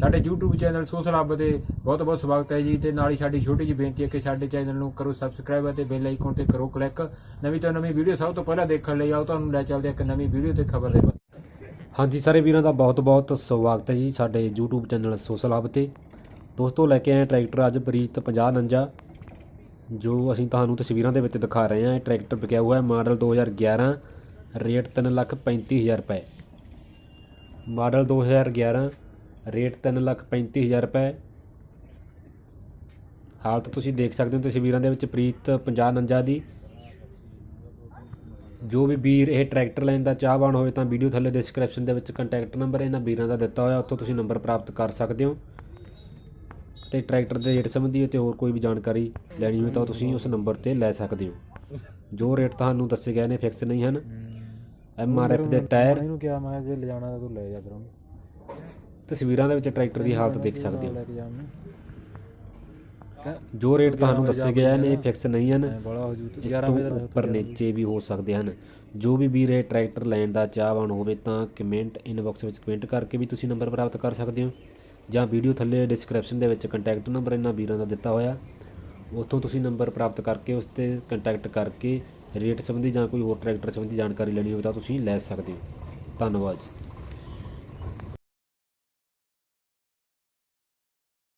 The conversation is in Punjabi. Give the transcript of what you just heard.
ਸਾਡੇ YouTube ਚੈਨਲ ਸੋਸ਼ਲ ਹੱਬ ਦੇ ਬਹੁਤ ਬਹੁਤ ਸਵਾਗਤ ਹੈ ਜੀ ਤੇ ਨਾਲ ਹੀ ਸਾਡੀ ਛੋਟੀ ਜਿਹੀ ਬੇਨਤੀ ਹੈ ਕਿ ਸਾਡੇ ਚੈਨਲ ਨੂੰ ਕਰੋ ਸਬਸਕ੍ਰਾਈਬ ਅਤੇ ਬੈਲ ਆਈਕਨ ਤੇ ਕਰੋ ਕਲਿੱਕ ਨਵੀਂ ਤੋਂ ਨਵੀਂ ਵੀਡੀਓ ਸਭ ਤੋਂ ਪਹਿਲਾਂ ਦੇਖਣ ਲਈ ਆਓ ਤੁਹਾਨੂੰ ਲੈ ਚੱਲਦੇ ਇੱਕ ਨਵੀਂ ਵੀਡੀਓ ਤੇ ਖਬਰ ਦੇ ਹਾਂਜੀ ਸਾਰੇ ਵੀਰਾਂ ਦਾ ਬਹੁਤ-ਬਹੁਤ ਸਵਾਗਤ ਹੈ ਜੀ ਸਾਡੇ YouTube ਚੈਨਲ ਸੋਸ਼ਲ ਹੱਬ ਤੇ। ਦੋਸਤੋ, ਲੈ ਕੇ ਆਏ ਟਰੈਕਟਰ ਅੱਜ ਪ੍ਰੀਤ 5049 ਜੋ ਅਸੀਂ ਤੁਹਾਨੂੰ ਤਸਵੀਰਾਂ ਦੇ ਵਿੱਚ ਦਿਖਾ ਰਹੇ ਹਾਂ। ਇਹ ਟਰੈਕਟਰ ਵਿਕਿਆ ਹੋਇਆ ਹੈ ਮਾਡਲ 2011 ਰੇਟ 335000 ਰੁਪਏ। ਮਾਡਲ 2011 ਰੇਟ 335000 ਰੁਪਏ। ਹਾਲਤ ਤੁਸੀਂ ਦੇਖ ਸਕਦੇ ਹੋ ਤਸਵੀਰਾਂ ਦੇ ਵਿੱਚ ਪ੍ਰੀਤ 5049 ਦੀ। ਜੋ ਵੀ ਵੀਰ ਇਹ ਟਰੈਕਟਰ ਲੈਣ ਦਾ ਚਾਹਵਾਨ ਹੋਵੇ ਤਾਂ ਵੀਡੀਓ ਥੱਲੇ ਡਿਸਕ੍ਰਿਪਸ਼ਨ ਦੇ ਵਿੱਚ ਕੰਟੈਕਟ ਨੰਬਰ ਇਹਨਾਂ ਵੀਰਾਂ ਦਾ ਦਿੱਤਾ ਹੋਇਆ ਉੱਥੋਂ ਤੁਸੀਂ ਨੰਬਰ ਪ੍ਰਾਪਤ ਕਰ ਸਕਦੇ ਹੋ। ਤੇ ਟਰੈਕਟਰ ਦੇ ਰੇਟ ਸੰਬੰਧੀ ਤੇ ਹੋਰ ਕੋਈ ਵੀ ਜਾਣਕਾਰੀ ਲੈਣੀ ਹੋਵੇ ਤਾਂ ਤੁਸੀਂ ਉਸ ਨੰਬਰ ਤੇ ਲੈ ਸਕਦੇ ਹੋ। ਜੋ ਰੇਟ ਤੁਹਾਨੂੰ ਦੱਸੇ ਗਏ ਨੇ ਫਿਕਸ ਨਹੀਂ ਹਨ। ਐਮ ਆਰ ਐਫ ਦੇ ਟਾਇਰ। ਇਹਨੂੰ ਕਿਹਾ ਮੈਂ ਜੇ ਲਿਜਾਣਾ ਤਾਂ ਤੂੰ ਲੈ ਜਾ ਫਿਰ ਉਹਨੂੰ। ਤਸਵੀਰਾਂ ਦੇ ਵਿੱਚ ਟਰੈਕਟਰ ਦੀ ਹਾਲਤ ਦੇਖ ਸਕਦੇ ਹੋ। ਜੋ ਰੇਟ ਤੁਹਾਨੂੰ ਦੱਸੇ ਗਏ ਨੇ ਇਹ ਫਿਕਸ ਨਹੀਂ ਹਨ ਇਸ ਤੋਂ ਉੱਪਰ ਨੀਚੇ ਵੀ ਹੋ ਸਕਦੇ ਹਨ। ਜੋ ਵੀ ਵੀਰ ਇਹ ਟਰੈਕਟਰ ਲੈਣ ਦਾ ਚਾਹਵਾਨ ਹੋਵੇ ਤਾਂ ਕਮੈਂਟ ਇਨਬਾਕਸ ਵਿੱਚ ਕਮੈਂਟ ਕਰਕੇ ਵੀ ਤੁਸੀਂ ਨੰਬਰ ਪ੍ਰਾਪਤ ਕਰ ਸਕਦੇ ਹੋ। ਜਾਂ ਵੀਡੀਓ ਥੱਲੇ ਡਿਸਕ੍ਰਿਪਸ਼ਨ ਦੇ ਵਿੱਚ ਕੰਟੈਕਟ ਨੰਬਰ ਇਹਨਾਂ ਵੀਰਾਂ ਦਾ ਦਿੱਤਾ ਹੋਇਆ। ਉੱਥੋਂ ਤੁਸੀਂ ਨੰਬਰ ਪ੍ਰਾਪਤ ਕਰਕੇ ਉਸ ਤੇ ਕੰਟੈਕਟ ਕਰਕੇ ਰੇਟ ਸੰਬੰਧੀ ਜਾਂ ਕੋਈ ਹੋਰ ਟਰੈਕਟਰ ਸੰਬੰਧੀ ਜਾਣਕਾਰੀ ਲੈਣੀ ਹੋਵੇ ਤਾਂ ਤੁਸੀਂ ਲੈ ਸਕਦੇ ਹੋ। ਧੰਨਵਾਦ ਜੀ।